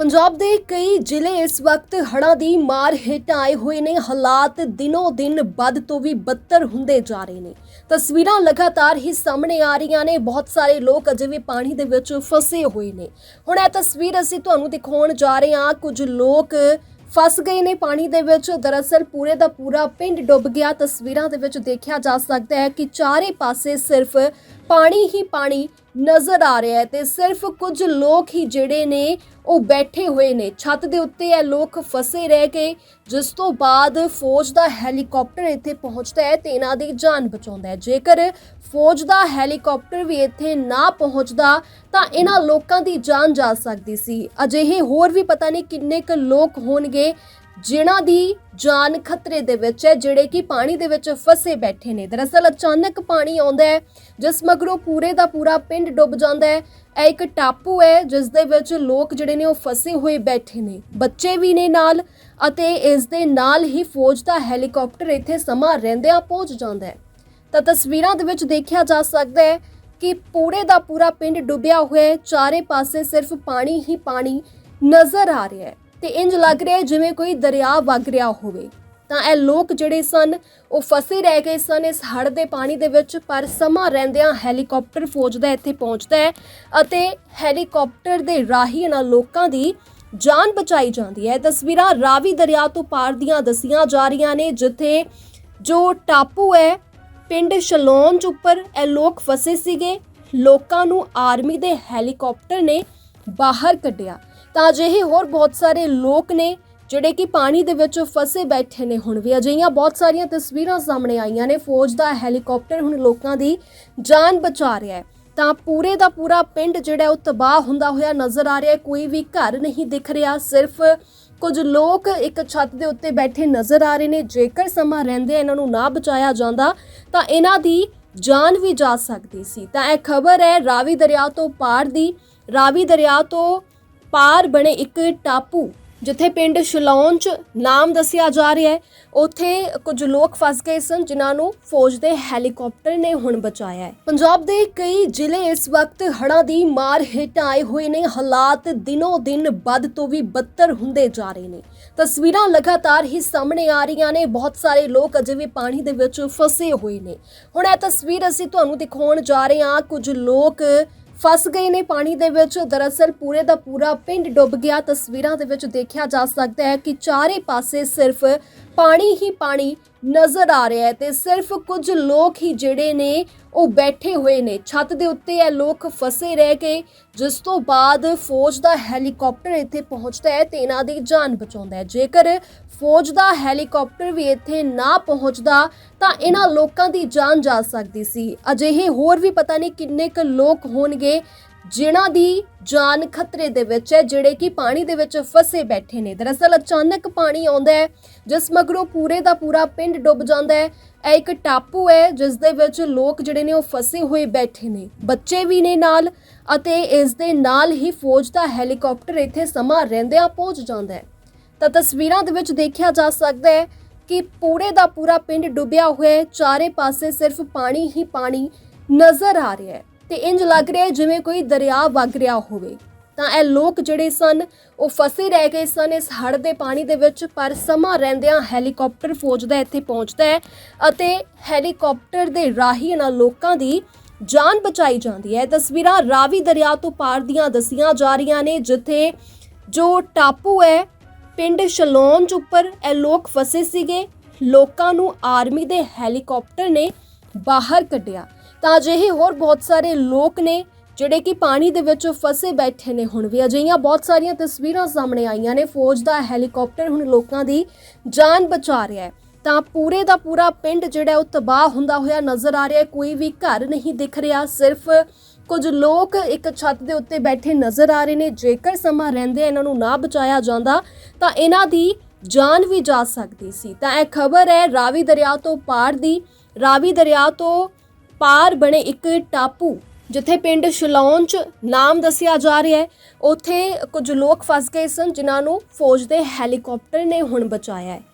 ਪੰਜਾਬ ਦੇ ਕਈ ਜ਼ਿਲ੍ਹੇ ਇਸ ਵਕਤ ਹੜ੍ਹਾਂ ਦੀ ਮਾਰ ਹੇਠ ਆਏ ਹੋਏ ਨੇ। ਹਾਲਾਤ ਦਿਨੋ ਦਿਨ ਵੱਧ ਤੋਂ ਵੀ ਬੱਤਰ ਹੁੰਦੇ ਜਾ ਰਹੇ ਨੇ। ਤਸਵੀਰਾਂ ਲਗਾਤਾਰ ਹੀ ਸਾਹਮਣੇ ਆ ਰਹੀਆਂ ਨੇ। ਬਹੁਤ ਸਾਰੇ ਲੋਕ ਅਜੇ ਵੀ ਪਾਣੀ ਦੇ ਵਿੱਚ ਫਸੇ ਹੋਏ ਨੇ। ਹੁਣ ਇਹ ਤਸਵੀਰ ਅਸੀਂ ਤੁਹਾਨੂੰ ਦਿਖਾਉਣ ਜਾ ਰਹੇ ਹਾਂ। ਕੁਝ ਲੋਕ ਫਸ ਗਏ ਨੇ ਪਾਣੀ ਦੇ ਵਿੱਚ। ਦਰਅਸਲ ਪੂਰੇ ਦਾ ਪੂਰਾ ਪਿੰਡ ਡੁੱਬ ਗਿਆ। ਤਸਵੀਰਾਂ ਦੇ ਵਿੱਚ ਦੇਖਿਆ ਜਾ ਸਕਦਾ ਹੈ ਕਿ ਚਾਰੇ ਪਾਸੇ ਸਿਰਫ ਪਾਣੀ ਹੀ ਪਾਣੀ ਨਜ਼ਰ ਆ ਰਿਹਾ ਹੈ ਤੇ ਸਿਰਫ ਕੁਝ ਲੋਕ ਹੀ ਜਿਹੜੇ ਨੇ ਉਹ ਬੈਠੇ ਹੋਏ ਨੇ। ਛੱਤ ਦੇ ਉੱਤੇ ਇਹ ਲੋਕ ਫਸੇ ਰਹਿ ਕੇ ਜਿਸ ਤੋਂ ਬਾਅਦ ਫੌਜ ਦਾ ਹੈਲੀਕਾਪਟਰ ਇੱਥੇ ਪਹੁੰਚਦਾ ਹੈ ਤੇ ਇਹਨਾਂ ਦੀ ਜਾਨ ਬਚਾਉਂਦਾ ਹੈ। ਜੇਕਰ ਫੌਜ ਦਾ ਹੈਲੀਕਾਪਟਰ ਵੀ ਇੱਥੇ ਨਾ ਪਹੁੰਚਦਾ, ਤਾਂ ਇਹਨਾਂ ਲੋਕਾਂ ਦੀ ਜਾਨ ਜਾ ਸਕਦੀ ਸੀ। ਅਜਿਹੇ ਹੋਰ ਵੀ ਪਤਾ ਨਹੀਂ ਕਿੰਨੇ ਕੁ ਲੋਕ ਹੋਣਗੇ ਜਿਨ੍ਹਾਂ ਦੀ ਜਾਨ ਖਤਰੇ ਦੇ ਵਿੱਚ ਹੈ, ਜਿਹੜੇ ਕਿ ਪਾਣੀ ਦੇ ਵਿੱਚ ਫਸੇ ਬੈਠੇ ਨੇ। ਦਰਅਸਲ ਅਚਾਨਕ ਪਾਣੀ ਆਉਂਦਾ ਹੈ, ਜਿਸ ਮਗਰੋਂ ਪੂਰੇ ਦਾ ਪੂਰਾ ਪਿੰਡ ਡੁੱਬ ਜਾਂਦਾ ਹੈ। ਇਹ ਇੱਕ ਟਾਪੂ ਹੈ, ਜਿਸ ਦੇ ਵਿੱਚ ਲੋਕ ਜਿਹੜੇ ਨੇ ਉਹ ਫਸੇ ਹੋਏ ਬੈਠੇ ਨੇ। ਬੱਚੇ ਵੀ ਨੇ ਨਾਲ ਅਤੇ ਇਸ ਦੇ ਨਾਲ ਹੀ ਫੌਜ ਦਾ ਹੈਲੀਕਾਪਟਰ ਇੱਥੇ ਸਮਾਂ ਰਹਿੰਦਿਆਂ ਪਹੁੰਚ ਜਾਂਦਾ ਹੈ। ਤਾਂ ਤਸਵੀਰਾਂ ਦੇ ਵਿੱਚ ਦੇਖਿਆ ਜਾ ਸਕਦਾ ਹੈ ਕਿ ਪੂਰੇ ਦਾ ਪੂਰਾ ਪਿੰਡ ਡੁੱਬਿਆ ਹੋਇਆ ਹੈ। ਚਾਰੇ ਪਾਸੇ ਸਿਰਫ ਪਾਣੀ ਹੀ ਪਾਣੀ ਨਜ਼ਰ ਆ ਰਿਹਾ ਹੈ। ਤੇ ਇੰਜ ਲੱਗ ਰਿਹਾ ਜਿਵੇਂ ਕੋਈ ਦਰਿਆ ਵਗ ਰਿਹਾ ਹੋਵੇ। ਤਾਂ ਇਹ ਲੋਕ ਜਿਹੜੇ ਸਨ, ਉਹ ਫਸੇ ਰਹਿ ਗਏ ਸਨ ਇਸ ਹੜ੍ਹ ਦੇ ਪਾਣੀ ਦੇ ਵਿੱਚ, ਪਰ ਸਮਾਂ ਰਹਿੰਦਿਆਂ ਹੈਲੀਕਾਪਟਰ ਫੌਜ ਦਾ ਇੱਥੇ ਪਹੁੰਚਦਾ ਹੈ ਅਤੇ ਹੈਲੀਕਾਪਟਰ ਦੇ ਰਾਹੀਂ ਇਹਨਾਂ ਲੋਕਾਂ ਦੀ ਜਾਨ ਬਚਾਈ ਜਾਂਦੀ ਹੈ। ਇਹ ਤਸਵੀਰਾਂ ਰਾਵੀ ਦਰਿਆ ਤੋਂ ਪਾਰ ਦੀਆਂ ਦਸੀਆਂ ਜਾ ਰਹੀਆਂ ਨੇ, ਜਿੱਥੇ ਜੋ ਟਾਪੂ ਹੈ, ਪਿੰਡ ਸ਼ਲੋਨ ਉੱਪਰ ਇਹ ਲੋਕ ਫਸੇ ਸੀਗੇ। ਲੋਕਾਂ ਨੂੰ ਆਰਮੀ ਦੇ ਹੈਲੀਕਾਪਟਰ ਨੇ ਬਾਹਰ ਕੱਢਿਆ। ਤਾਂ ਅਜਿਹੇ ਹੋਰ ਬਹੁਤ ਸਾਰੇ ਲੋਕ ਨੇ ਜਿਹੜੇ ਕਿ ਪਾਣੀ ਦੇ ਵਿੱਚ ਫਸੇ ਬੈਠੇ ਨੇ ਹੁਣ ਵੀ। ਅਜਿਹੀਆਂ ਬਹੁਤ ਸਾਰੀਆਂ ਤਸਵੀਰਾਂ ਸਾਹਮਣੇ ਆਈਆਂ ਨੇ। ਫੌਜ ਦਾ ਹੈਲੀਕਾਪਟਰ ਹੁਣ ਲੋਕਾਂ ਦੀ ਜਾਨ ਬਚਾ ਰਿਹਾ ਹੈ। ਤਾਂ ਪੂਰੇ ਦਾ ਪੂਰਾ ਪਿੰਡ ਜਿਹੜਾ ਉਹ ਤਬਾਹ ਹੁੰਦਾ ਹੋਇਆ ਨਜ਼ਰ ਆ ਰਿਹਾ ਹੈ। ਕੋਈ ਵੀ ਘਰ ਨਹੀਂ ਦਿਖ ਰਿਹਾ। ਸਿਰਫ ਕੁਝ ਲੋਕ ਇੱਕ ਛੱਤ ਦੇ ਉੱਤੇ ਬੈਠੇ ਨਜ਼ਰ ਆ ਰਹੇ ਨੇ। ਜੇਕਰ ਸਮਾਂ ਰਹਿੰਦੇ ਇਹਨਾਂ ਨੂੰ ਨਾ ਬਚਾਇਆ ਜਾਂਦਾ, ਤਾਂ ਇਹਨਾਂ ਦੀ ਜਾਨ ਵੀ ਜਾ ਸਕਦੀ ਸੀ। ਤਾਂ ਇਹ ਖਬਰ ਹੈ ਰਾਵੀ ਦਰਿਆ ਤੋਂ ਪਾਰ ਦੀ। ਰਾਵੀ ਦਰਿਆ ਤੋਂ ਪਾਰ ਬਣੇ ਇੱਕ ਟਾਪੂ, ਜਿੱਥੇ ਪਿੰਡ ਸ਼ਲੌਨ ਚ ਨਾਮ ਦੱਸਿਆ ਜਾ ਰਿਹਾ ਹੈ। ਉੱਥੇ ਕੁਝ ਲੋਕ ਫਸ ਗਏ ਸਨ, ਜਿਨ੍ਹਾਂ ਨੂੰ ਫੌਜ ਦੇ ਹੈਲੀਕਾਪਟਰ ਨੇ ਹੁਣ ਬਚਾਇਆ ਹੈ। ਪੰਜਾਬ ਦੇ ਕਈ ਜ਼ਿਲ੍ਹੇ ਇਸ ਵਕਤ ਹੜ੍ਹਾਂ ਦੀ ਮਾਰ ਹੇਠ ਆਏ ਹੋਏ ਨੇ। ਹਾਲਾਤ ਦਿਨੋ ਦਿਨ ਵੱਧ ਤੋਂ ਵੀ ਬਦਤਰ ਹੁੰਦੇ ਜਾ ਰਹੇ ਨੇ। ਤਸਵੀਰਾਂ ਲਗਾਤਾਰ ਹੀ ਸਾਹਮਣੇ ਆ ਰਹੀਆਂ ਨੇ। ਬਹੁਤ ਸਾਰੇ ਲੋਕ ਅਜੇ ਵੀ ਪਾਣੀ ਦੇ ਵਿੱਚ ਫਸੇ ਹੋਏ ਨੇ। ਹੁਣ ਇਹ ਤਸਵੀਰ ਅਸੀਂ ਤੁਹਾਨੂੰ ਦਿਖਾਉਣ ਜਾ ਰਹੇ ਹਾਂ। ਕੁਝ ਲੋਕ ਫਸ ਗਏ ਨੇ ਪਾਣੀ ਦੇ ਵਿੱਚ। ਦਰਅਸਲ ਪੂਰੇ ਦਾ ਪੂਰਾ ਪਿੰਡ ਡੁੱਬ ਗਿਆ। ਤਸਵੀਰਾਂ ਦੇ ਵਿੱਚ ਦੇਖਿਆ ਜਾ ਸਕਦਾ ਹੈ ਕਿ ਚਾਰੇ ਪਾਸੇ ਸਿਰਫ ਪਾਣੀ ਹੀ ਪਾਣੀ ਨਜ਼ਰ ਆ ਰਿਹਾ ਹੈ ਤੇ ਸਿਰਫ ਕੁਝ ਲੋਕ ਹੀ ਜਿਹੜੇ ਨੇ ਉਹ ਬੈਠੇ ਹੋਏ ਨੇ। ਛੱਤ ਦੇ ਉੱਤੇ ਇਹ ਲੋਕ ਫਸੇ ਰਹਿ ਗਏ ਜਿਸ ਤੋਂ ਬਾਅਦ ਫੌਜ ਦਾ ਹੈਲੀਕਾਪਟਰ ਇੱਥੇ ਪਹੁੰਚਦਾ ਹੈ ਤੇ ਇਹਨਾਂ ਦੀ ਜਾਨ ਬਚਾਉਂਦਾ ਹੈ। ਜੇਕਰ ਫੌਜ ਦਾ ਹੈਲੀਕਾਪਟਰ ਵੀ ਇੱਥੇ ਨਾ ਪਹੁੰਚਦਾ ਤਾਂ ਇਹਨਾਂ ਲੋਕਾਂ ਦੀ ਜਾਨ ਜਾ ਸਕਦੀ ਸੀ। ਅਜਿਹੇ ਹੋਰ ਵੀ ਪਤਾ ਨਹੀਂ ਕਿੰਨੇ ਕੁ ਲੋਕ ਹੋਣਗੇ ਜਿਨ੍ਹਾਂ ਦੀ ਜਾਨ ਖਤਰੇ ਦੇ ਵਿੱਚ ਹੈ, ਜਿਹੜੇ ਕਿ ਪਾਣੀ ਦੇ ਵਿੱਚ ਫਸੇ ਬੈਠੇ ਨੇ। ਦਰਅਸਲ ਅਚਾਨਕ ਪਾਣੀ ਆਉਂਦਾ ਹੈ, ਜਿਸ ਮਗਰੋਂ ਪੂਰੇ ਦਾ ਪੂਰਾ ਪਿੰਡ ਡੁੱਬ ਜਾਂਦਾ ਹੈ। ਇਹ ਇੱਕ ਟਾਪੂ ਹੈ, ਜਿਸ ਦੇ ਵਿੱਚ ਲੋਕ ਜਿਹੜੇ ਨੇ ਉਹ ਫਸੇ ਹੋਏ ਬੈਠੇ ਨੇ। ਬੱਚੇ ਵੀ ਨੇ ਨਾਲ ਅਤੇ ਇਸ ਦੇ ਨਾਲ ਹੀ ਫੌਜ ਦਾ ਹੈਲੀਕਾਪਟਰ ਇੱਥੇ ਸਮਾਂ ਰਹਿੰਦਿਆਂ ਪਹੁੰਚ ਜਾਂਦਾ ਹੈ। ਤਾਂ ਤਸਵੀਰਾਂ ਦੇ ਵਿੱਚ ਦੇਖਿਆ ਜਾ ਸਕਦਾ ਹੈ ਕਿ ਪੂਰੇ ਦਾ ਪੂਰਾ ਪਿੰਡ ਡੁੱਬਿਆ ਹੋਇਆ ਹੈ। ਚਾਰੇ ਪਾਸੇ ਸਿਰਫ ਪਾਣੀ ਹੀ ਪਾਣੀ ਨਜ਼ਰ ਆ ਰਿਹਾ ਹੈ। ਤੇ ਇੰਜ ਲੱਗ ਰਿਹਾ ਜਿਵੇਂ ਕੋਈ ਦਰਿਆ ਵਗ ਰਿਹਾ ਹੋਵੇ। ਤਾਂ ਇਹ ਲੋਕ ਜਿਹੜੇ ਸਨ, ਉਹ ਫਸੇ ਰਹਿ ਗਏ ਸਨ ਇਸ ਹੜ੍ਹ ਦੇ ਪਾਣੀ ਦੇ ਵਿੱਚ, ਪਰ ਸਮਾਂ ਰਹਿੰਦਿਆਂ ਹੈਲੀਕਾਪਟਰ ਫੌਜ ਦਾ ਇੱਥੇ ਪਹੁੰਚਦਾ ਹੈ ਅਤੇ ਹੈਲੀਕਾਪਟਰ ਦੇ ਰਾਹੀਂ ਇਹਨਾਂ ਲੋਕਾਂ ਦੀ ਜਾਨ ਬਚਾਈ ਜਾਂਦੀ ਹੈ। ਇਹ ਤਸਵੀਰਾਂ ਰਾਵੀ ਦਰਿਆ ਤੋਂ ਪਾਰ ਦੀਆਂ ਦਸੀਆਂ ਜਾ ਰਹੀਆਂ ਨੇ, ਜਿੱਥੇ ਜੋ ਟਾਪੂ ਹੈ, ਪਿੰਡ ਸ਼ਲੋਨ ਉੱਪਰ ਇਹ ਲੋਕ ਫਸੇ ਸੀਗੇ। ਲੋਕਾਂ ਨੂੰ ਆਰਮੀ ਦੇ ਹੈਲੀਕਾਪਟਰ ਨੇ ਬਾਹਰ ਕੱਢਿਆ। ਤਾਂ ਅਜਿਹੇ ਹੋਰ ਬਹੁਤ ਸਾਰੇ ਲੋਕ ਨੇ ਜਿਹੜੇ ਕਿ ਪਾਣੀ ਦੇ ਵਿੱਚ ਫਸੇ ਬੈਠੇ ਨੇ ਹੁਣ ਵੀ। ਅਜਿਹੀਆਂ ਬਹੁਤ ਸਾਰੀਆਂ ਤਸਵੀਰਾਂ ਸਾਹਮਣੇ ਆਈਆਂ ਨੇ। ਫੌਜ ਦਾ ਹੈਲੀਕਾਪਟਰ ਹੁਣ ਲੋਕਾਂ ਦੀ ਜਾਨ ਬਚਾ ਰਿਹਾ ਹੈ। ਤਾਂ ਪੂਰੇ ਦਾ ਪੂਰਾ ਪਿੰਡ ਜਿਹੜਾ ਉਹ ਤਬਾਹ ਹੁੰਦਾ ਹੋਇਆ ਨਜ਼ਰ ਆ ਰਿਹਾ ਹੈ। ਕੋਈ ਵੀ ਘਰ ਨਹੀਂ ਦਿਖ ਰਿਹਾ। ਸਿਰਫ ਕੁਝ ਲੋਕ ਇੱਕ ਛੱਤ ਦੇ ਉੱਤੇ ਬੈਠੇ ਨਜ਼ਰ ਆ ਰਹੇ ਨੇ। ਜੇਕਰ ਸਮਾਂ ਰਹਿੰਦੇ ਇਹਨਾਂ ਨੂੰ ਨਾ ਬਚਾਇਆ ਜਾਂਦਾ, ਤਾਂ ਇਹਨਾਂ ਦੀ ਜਾਨ ਵੀ ਜਾ ਸਕਦੀ ਸੀ। ਤਾਂ ਇਹ ਖਬਰ ਹੈ ਰਾਵੀ ਦਰਿਆ ਤੋਂ ਪਾਰ ਦੀ। ਰਾਵੀ ਦਰਿਆ ਤੋਂ ਪਾਰ ਬਣੇ ਇੱਕ ਟਾਪੂ, ਜਿੱਥੇ ਪਿੰਡ ਸ਼ਲੌਨ ਚ ਨਾਮ ਦੱਸਿਆ ਜਾ ਰਿਹਾ ਹੈ। ਉੱਥੇ ਕੁਝ ਲੋਕ ਫਸ ਗਏ ਸਨ, ਜਿਨ੍ਹਾਂ ਨੂੰ ਫੌਜ ਦੇ ਹੈਲੀਕਾਪਟਰ ਨੇ ਹੁਣ ਬਚਾਇਆ ਹੈ।